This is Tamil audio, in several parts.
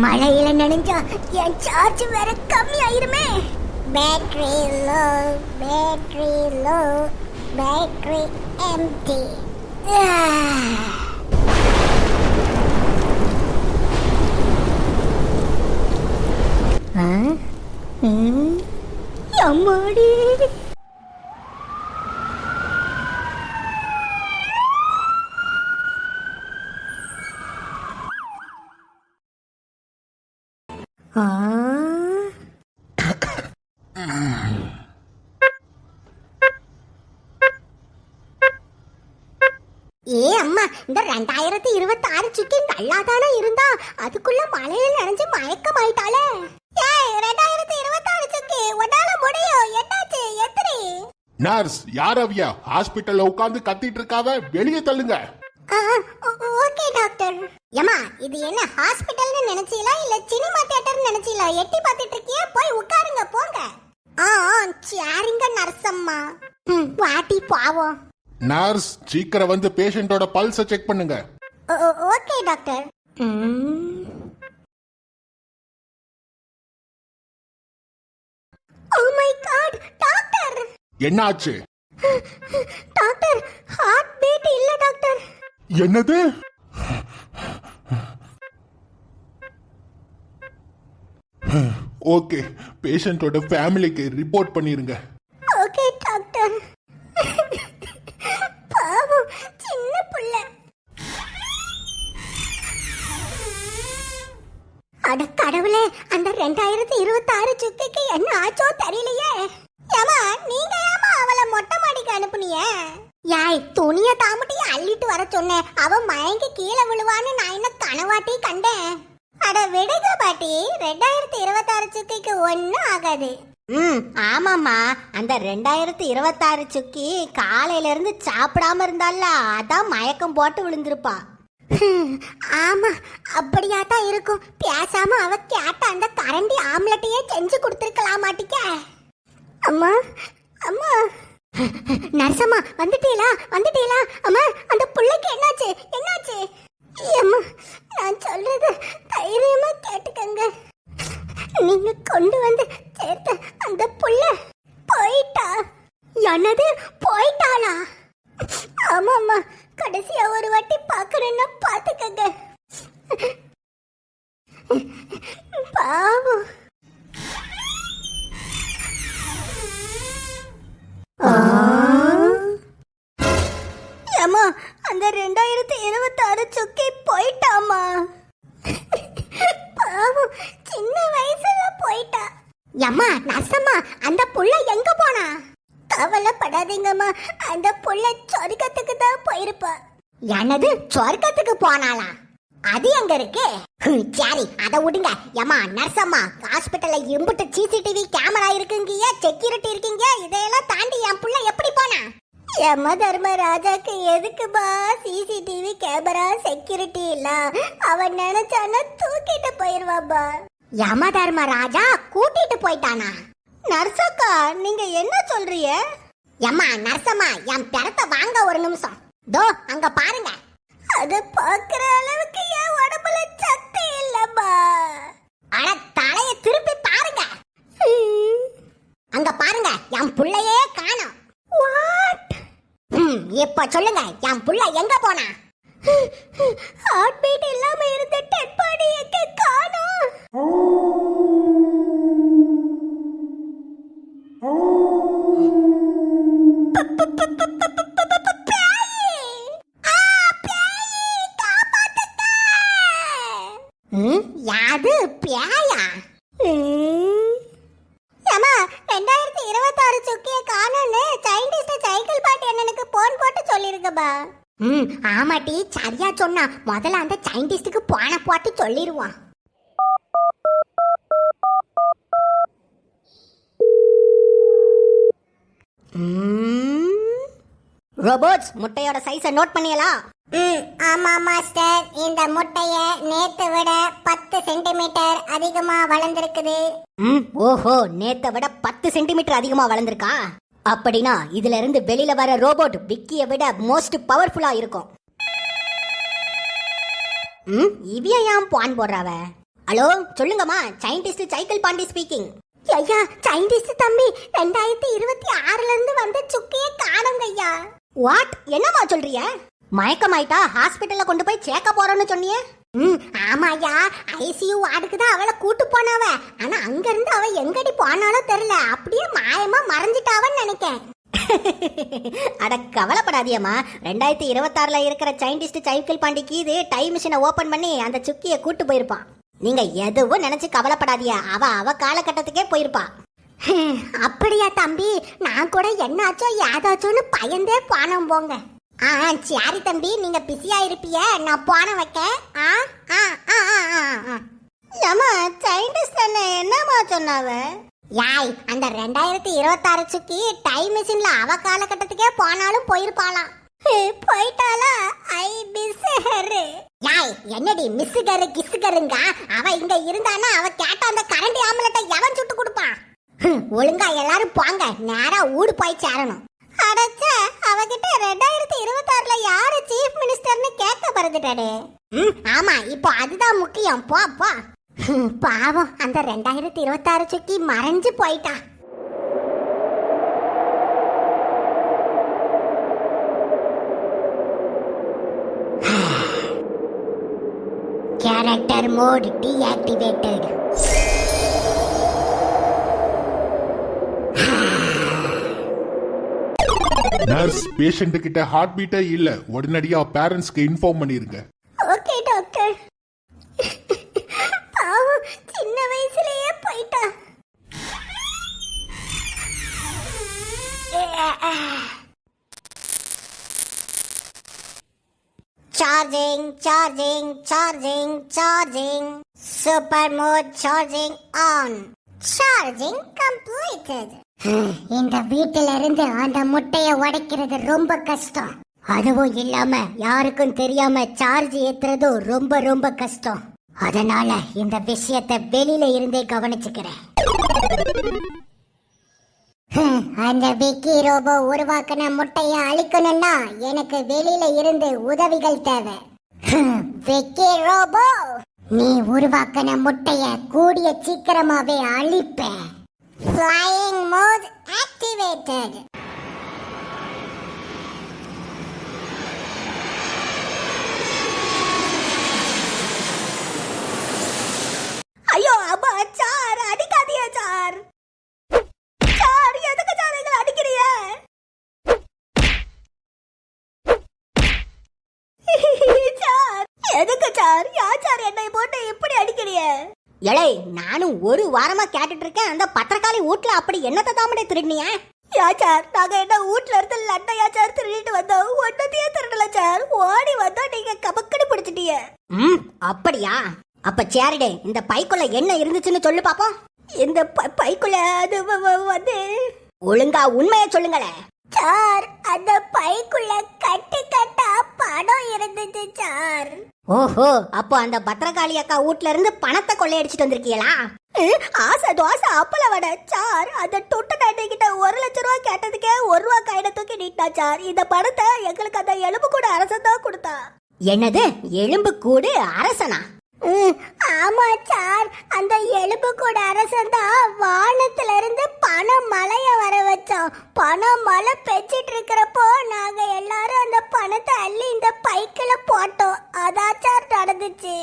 மழையில நனைஞ்சா என் சார்ஜ் வேற கம்மி ஆயிருமே battery low battery low battery empty அம்மாடி ஆ ஏ அம்மா இந்த ரெண்டாயிரத்தி இருபத்தி ஆறு சுக்கி நல்லாதானே இருந்தா? அதுக்குள்ள மழையில நனைஞ்சு மயக்கமாயிட்டாளே. ஏய் ரெண்டாயிரத்தி இருபத்தி ஆறு சுக்கி உன்னால முடியும். என்னாச்சு? எத்திரி நர்ஸ் யார் அவியா? ஹாஸ்பிட்டல்ல உட்கார்ந்து கத்திட்டு இருக்காவ? வெளியே தள்ளுங்க. Okay doctor. ஏமா இது என்ன ஹாஸ்பிட்டல்னு நினைச்சீங்களா இல்ல சினிமா தியேட்டர்னு நினைச்சீங்களா? எட்டி பார்த்துட்டு இருக்கியா? போய் உட்காருங்க போங்க. ஆ சரிங்க நர்சம்மா ம், வாட்டி பாவம். நர்ஸ் சீக்கிரம் வந்து பேஷண்டோட பல்ஸ செக் பண்ணுங்க. Okay doctor. Oh my God doctor. என்னாச்சு? டாக்டர் ஹார்ட் பீட் இல்ல டாக்டர். என்னது? ஓகே பேஷண்டோட ஃபேமிலிக்கு ரிப்போர்ட் பண்ணிருங்க. Okay doctor. பாவம் சின்ன புள்ள. அட கடவுளே அந்த ரெண்டாயிரத்தி இருபத்தி ஆறு என்ன ஆச்சோ தெரியலையே. ஏமா நீங்க ஏமா அவளை மொட்டை மாடிக்கு அனுப்புனியே யாய் துணிய தாமட்டி அள்ளிட்டு வர சொன்னேன் அவ மயங்கி கீழே விழுவான்னு நான் என்ன கனவாட்டி கண்டேன்? அட விடுங்க பாட்டி ரெண்டாயிரத்தி இருபத்தாறு சுக்கிக்கு ஒன்னும் ஆகாது. ம் ஆமாம்மா. அந்த ரெண்டாயிரத்தி இருபத்தாறு சுக்கி காலையில இருந்து சாப்பிடாம இருந்தால அதான் மயக்கம் போட்டு விழுந்திருப்பா. ஆமா அப்படியா தான் இருக்கும். பேசாம அவ கேட்ட அந்த கரண்டி ஆம்லெட்டையே செஞ்சு கொடுத்துருக்கலாம் மாட்டிக்க அம்மா அம்மா. நர்சம்மா வந்துட்டீங்களா வந்துட்டீங்களா அம்மா அந்த புள்ளைக்கு என்னாச்சு? என்னாச்சு? அம்மா நான் சொல்றது தைரியமா கேட்டுக்கங்க. நீங்க கொண்டு வந்து சேர்த்த அந்த புள்ள போயிட்டா. என்னது போயிட்டாளா? ஆமாம்மா கடைசியா ஒரு வாட்டி பார்க்கணும்னா பார்த்துக்கங்க. பாவம். என்னது சொர்க்கத்துக்கு போனாளா? அது எங்க இருக்கு? சரி அத விடுங்க. ஏமா நர்சம்மா ஹாஸ்பிட்டல்ல இம்புட்டு சிசிடிவி கேமரா இருக்குங்கய்யா செக்யூரிட்டி இருக்கீங்க இதையெல்லாம் தாண்டி என் புள்ள எப்படி போனா? யம தர்மராஜாக்கு எதுக்குப்பா சிசிடிவி கேமரா செக்யூரிட்டி இல்ல? அவன் நினைச்சானா தூக்கிட்டு போயிருவாப்பா. யம தர்மராஜா கூட்டிட்டு போயிட்டானா? நர்சக்கா நீங்க என்ன சொல்றீங்க? யம்மா நர்சம்மா என் பிறத்த வாங்க ஒரு நிமிஷம். தோ அங்க பாருங்க. அது பாக்குற அளவுக்கு என் உடம்புல சக்தி இல்லம்மா. அட தலைய திருப்பி பாருங்க. அங்க பாருங்க என் புள்ளையே காணோம். வாட் இப்ப சொல்லுங்க என் புள்ள எங்க போனா? ஹார்ட் பீட் இல்லாம இருந்த டெட் பாடி எங்க காணோம். ம் ஆமாட்டி சரியா சொன்னா. முதல்ல அந்த சயின்டிஸ்டுக்கு போன போட்டு சொல்லிடுவான் ரோபோட்ஸ் முட்டையோட சைஸை நோட் பண்ணியலா? ம் ஆமா மாஸ்டர். இந்த முட்டைய நேத்து விட பத்து சென்டிமீட்டர் அதிகமா வளர்ந்திருக்குது. ம் ஓஹோ நேத்தை விட பத்து சென்டிமீட்டர் அதிகமா வளர்ந்திருக்கா? அப்படின்னா இதுல இருந்து வெளியில வர ரோபோட் விக்கிய விட மோஸ்ட் பவர்ஃபுல்லா இருக்கும். ம் இவிய ஏன் பான் போடுறாவ? ஹலோ சொல்லுங்கம்மா சயின்டிஸ்ட் சைக்கிள் பாண்டி ஸ்பீக்கிங் ஐயா சயின்டிஸ்ட் தம்பி ரெண்டாயிரத்தி இருபத்தி ஆறுல இருந்து வந்த சுக்கையே காணுங்க ஐயா. வாட் என்னம்மா சொல்றிய? மயக்கமாயிட்டா ஹாஸ்பிட்டல்ல கொண்டு போய் சேர்க்க போறோம்னு சொன்னியே? ம் ஆமாயா ஐசியூ வார்டுக்கு தான் அவளை கூட்டு போனவ. ஆனா அங்க இருந்து அவ எங்கடி போனாலும் தெரியல. அப்படியே மாயமா மறைஞ்சிட்டாவன்னு நினைக்கேன். அட கவலைப்படாதியம்மா. ரெண்டாயிரத்தி இருபத்தாறுல இருக்கிற சைன்டிஸ்ட் சைக்கிள் பாண்டிக்கு இது டைம் மிஷினை ஓபன் பண்ணி அந்த சுக்கியை கூட்டு போயிருப்பான் நீங்க எதுவும் நினைச்சு கவலைப்படாதியா அவ அவ காலகட்டத்துக்கே போயிருப்பா. அப்படியா தம்பி? நான் கூட என்னாச்சோ ஏதாச்சோன்னு பயந்தே போனோம் போங்க. ஆ சரி தம்பி நீங்க பிஸியா இருப்பிய நான் போன வைக்க. ஆ ஆ ஆ ஆ ஏமா சயின்டிஸ்ட் என்ன என்னமா சொன்னாவ? யாய் அந்த ரெண்டாயிரத்தி இருபத்தாறு சுக்கி டைம் மிஷின்ல அவ காலகட்டத்துக்கே போனாலும் போயிருப்பாளாம். போயிட்டாளா? I miss her. யாய் என்னடி மிஸ்ஸுகரு கிஸ்ஸுகருங்க? அவ இங்க இருந்தானா அவ கேட்ட அந்த கரண்டி ஆம்லெட்டை எவன் சுட்டு கொடுப்பான் ஒழுங்கா எல்லாரும் போங்க நேரா ஊடு போய் சேரணும். அடச்ச அவகிட்ட ரெண்டாயிரத்தி இருபத்தாறுல யாரு சீஃப் மினிஸ்டர்னு கேட்க பறந்துட்டாடே ம். ஆமா இப்போ அதுதான் முக்கியம். போ போ. பாவம் அந்த ரெண்டாயிரத்தி இருபத்தாறு சுக்கி மறைஞ்சு போயிட்டா. Character mode deactivated nurse patient கிட்ட ஹார்ட் பீட்டே இல்ல. உடனடியா பேரண்ட்ஸ்க்கு இன்ஃபார்ம் பண்ணிருங்க. ஓகே டாக்டர் பாவம் சின்ன வயசுலயே போயிட்டா. Charging charging charging charging super mode charging on charging completed இந்த வீட்டில இருந்து அந்த முட்டைய உடைக்கிறது ரொம்ப கஷ்டம். அதுவும் இல்லாம யாருக்கும் தெரியாம சார்ஜ் ஏத்துறதும் ரொம்ப ரொம்ப கஷ்டம். அதனால இந்த விஷயத்தை வெளியில இருந்தே கவனிச்சுக்கிறேன். அந்த விக்கி ரோபோ உருவாக்கின முட்டைய அழிக்கணும்னா எனக்கு வெளியில இருந்து உதவிகள் தேவை. விக்கி ரோபோ நீ உருவாக்கின முட்டைய கூடிய சீக்கிரமாவே அழிப்பேன். Flying mode activated. ஒரு வாரமா கேட்டுட்டு இருக்கேன். அந்த பத்திரக்காளி வீட்ல அப்படி என்னத்தை தாமடே திருடினிய? யா சார் நாங்க என்ன வீட்ல இருந்து லண்டையா சார் திருடிட்டு வந்தோம். ஒன்னத்தையே திருடல சார். ஓடி வந்தோம் நீங்க கபக்கடி பிடிச்சிட்டீங்க ம். அப்படியா? அப்ப சேரிடே இந்த பைக்குள்ள என்ன இருந்துச்சுன்னு சொல்லு பாப்போம். இந்த பைக்குள்ள அது வந்து ஒழுங்கா உண்மையை சொல்லுங்களே. சார் அந்த பைக்குள்ள கட்டு கட்டா பணம் இருந்துச்சு சார். ஓஹோ அப்போ அந்த பத்திரகாளி அக்கா வீட்ல இருந்து பணத்தை கொள்ளையடிச்சிட்டு வந்திருக்கீங்களா? ஆசை தோசை அப்பள வட. சார் அந்த தொட்டு நாட்டை கிட்ட ஒரு லட்ச ரூபா கேட்டதுக்கே ஒரு ரூபா கையில தூக்கி நீட்டா சார். இந்த பணத்தை எங்களுக்கு அந்த எலும்பு கூட அரசன் தான் கொடுத்தா. என்னது எலும்பு கூடு அரசனா? ஆமா சார். அந்த எலும்பு கூட அரசன் தான் வானத்துல இருந்து பண மலைய வர வச்சோம் பண மலை பெச்சிட்டு இருக்கிறப்போ நாங்க எல்லாரும் அந்த பணத்தை அள்ளி இந்த பைக்கில போட்டோம். அதான் சார் நடந்துச்சு.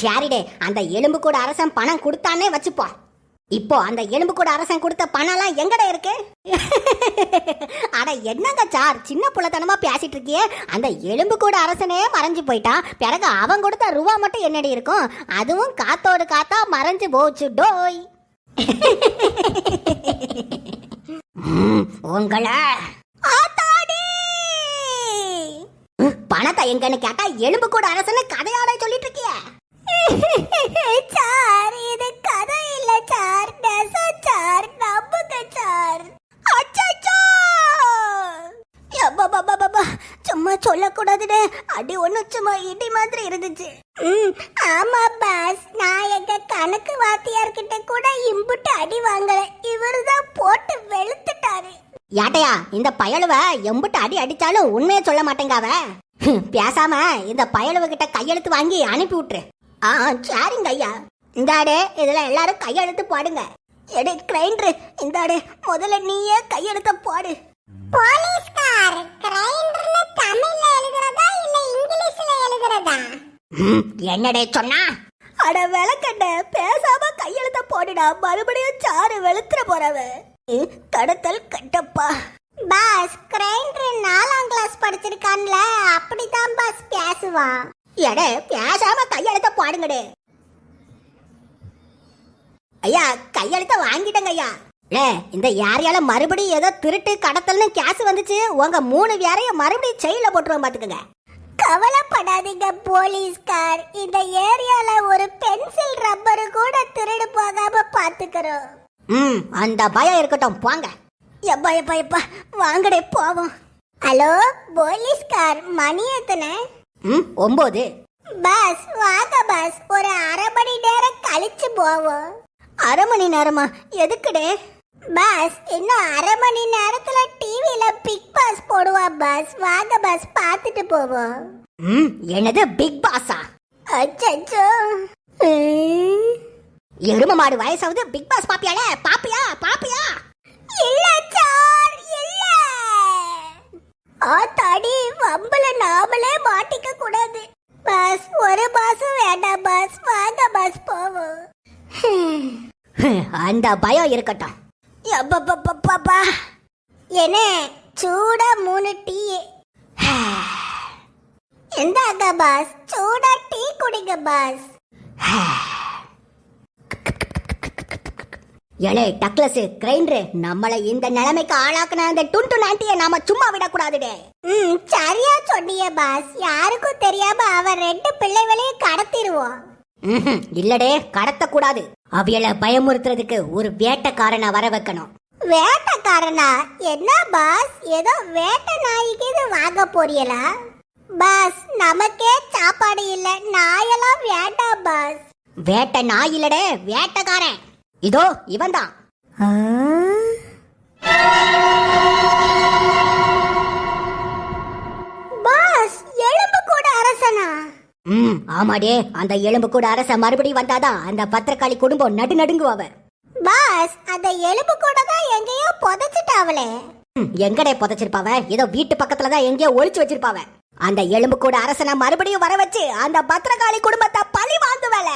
சரிடே. அந்த எலும்பு கூட அரசன் பணம் கொடுத்தானே வச்சுப்போம். இப்போ அந்த எலும்பு கூட அரசன் கொடுத்த பணம்லாம் எங்கட இருக்கு? அட என்னங்க சார் சின்ன புள்ளத்தனமா பேசிட்டு இருக்கியே? அந்த எலும்பு கூட அரசனே மறைஞ்சு போயிட்டான் பிறகு அவன் கொடுத்த ரூபா மட்டும் என்னடி இருக்கும்? அதுவும் காத்தோடு காத்தா மறைஞ்சு போச்சு டோய். உங்களை பணத்தை எங்கன்னு கேட்டா எலும்பு கூட அரசன்னு கதையாட சொல்லிட்டு இருக்கிய. சார் இது கதை இல்ல சார். நெசம் சார் நம்புங்க சார். சும்மா சொல்லக்கூடாதுன்னு அடி ஒண்ணு சும்மா இடி மாதிரி இருந்துச்சு. ம், ஆமா பாஸ். நான் எங்க கணக்கு வாத்தியார்கிட்ட கூட இம்புட்டு அடி வாங்கல. இவருதான் போட்டு வெளுத்துட்டாரு. ஏட்டையா இந்த பயலுவ எம்புட்டு அடி அடிச்சாலும் உண்மையை சொல்ல மாட்டேங்காவ பேசாம இந்த பயலுவ கிட்ட கையெழுத்து வாங்கி அனுப்பி விட்டுரு. ஆ சரிங்க ஐயா. இந்தாடே இதுல எல்லாரும் கையெழுத்து போடுங்க. எடு கிரைண்டர். இந்தாடே முதல்ல நீயே கையெழுத்த போடு. போலீஸ்கார் கிரைண்டர்னு தமிழ்ல எழுதுறதா இல்ல இங்கிலீஷ்ல எழுதுறதா? என்னடே சொன்னா? அட விளக்கண்ண பேசாம கையெழுத்த போடுடா. மறுபடியும் சாறு வெளுத்துற போறவ. கடத்தல் கட்டப்பா. பாஸ் கிரைண்டர் நாலாம் கிளாஸ் படிச்சிருக்கான்ல அப்படிதான் பாஸ் பேசுவான். எடே பேசாம கையெழுத்த போடுங்கடே ஐயா கையெழுத்த வாங்கிட்டங்க ஐயா. ஏ இந்த யாரையால மறுபடியும் ஏதோ திருட்டு கடத்தல்னு கேஸ் வந்துச்சு. உங்க மூணு பேரையும் மறுபடியும் செயல போட்டுருவோம் பாத்துக்கங்க. கவலைப்படாதீங்க போலீஸ்கார். இந்த ஏரியால ஒரு பென்சில் ரப்பர் கூட திருடு போகாம பாத்துக்கிறோம். ம் அந்த பயம் இருக்கட்டும் போங்க. எப்பா எப்பா எப்பா வாங்கடே போவோம். ஹலோ போலீஸ்கார் மணி எத்தனை? ம் ஒன்பது பஸ் வாங்க பஸ். ஒரு அரை மணி நேரம் கழிச்சு போவோம். அரை மணி நேரமா? எதுக்குடே? பஸ் இன்னும் அரை மணி நேரத்துல டிவில பிக் பாஸ் போடுவா பஸ். வாங்க பஸ் பார்த்துட்டு போவோம். ம் என்னது பிக் பாஸா அச்சச்சோ. எரும மாடு வயசாவது பிக் பாஸ் பாப்பியால பாப்பியா பாப்பியா? இல்ல சார் இல்ல. ஆத்தாடி வம்பல நாமளே மாட்டிக்க கூடாது. பஸ் ஒரு மாசம் வேண்டாம் பஸ் வாங்க பஸ் போவோம். அந்த பயம் இருக்கட்டும். எப்பப்பப்பப்பா என்ன சூடா மூணு டீ. எந்தாங்க பாஸ் சூடா டீ குடிங்க பாஸ் ஏலே டக்ளஸ் கிரைண்டர் நம்மளை இந்த நிலைமைக்கு ஆளாக்குன அந்த டுண்டு நாட்டிய நாம சும்மா விடக்கூடாதுடே ம் சரியா சொன்னிய பாஸ். யாருக்கும் தெரியாம அவன் ரெண்டு பிள்ளைகளையும் கடத்திடுவோம் இல்லடே கடத்த கூடாது அவியல பயமுறுத்துறதுக்கு ஒரு வேட்டைக்காரனை வர வைக்கணும். வேட்டைக்காரனா? என்ன பாஸ்? ஏதோ வேட்டை நாய்க்கு இது வாங்க போறீங்களா? பாஸ் நமக்கே சாப்பாடு இல்ல. நாயெல்லாம் வேண்டாம் பாஸ். வேட்டை நாய் இல்லடே வேட்டைக்காரன். இதோ இவன்தான். பாஸ் எலும்பு கூட அரசனா? ம் ஆமாடே. அந்த எலும்பு கூட அரச மறுபடியும் வந்தாதான் அந்த பத்திரக்காளி குடும்பம் நடு நடுங்குவவ பாஸ் அந்த எலும்பு கூட தான் எங்கேயோ புதைச்சிட்டாவளே எங்கடே புதைச்சிருப்பாவ? ஏதோ வீட்டு பக்கத்துல தான் எங்கேயோ ஒளிச்சு வச்சிருப்பாவ. அந்த எலும்பு கூட அரசனை மறுபடியும் வர வச்சு அந்த பத்திரகாளி குடும்பத்தை பழி வாங்குவல.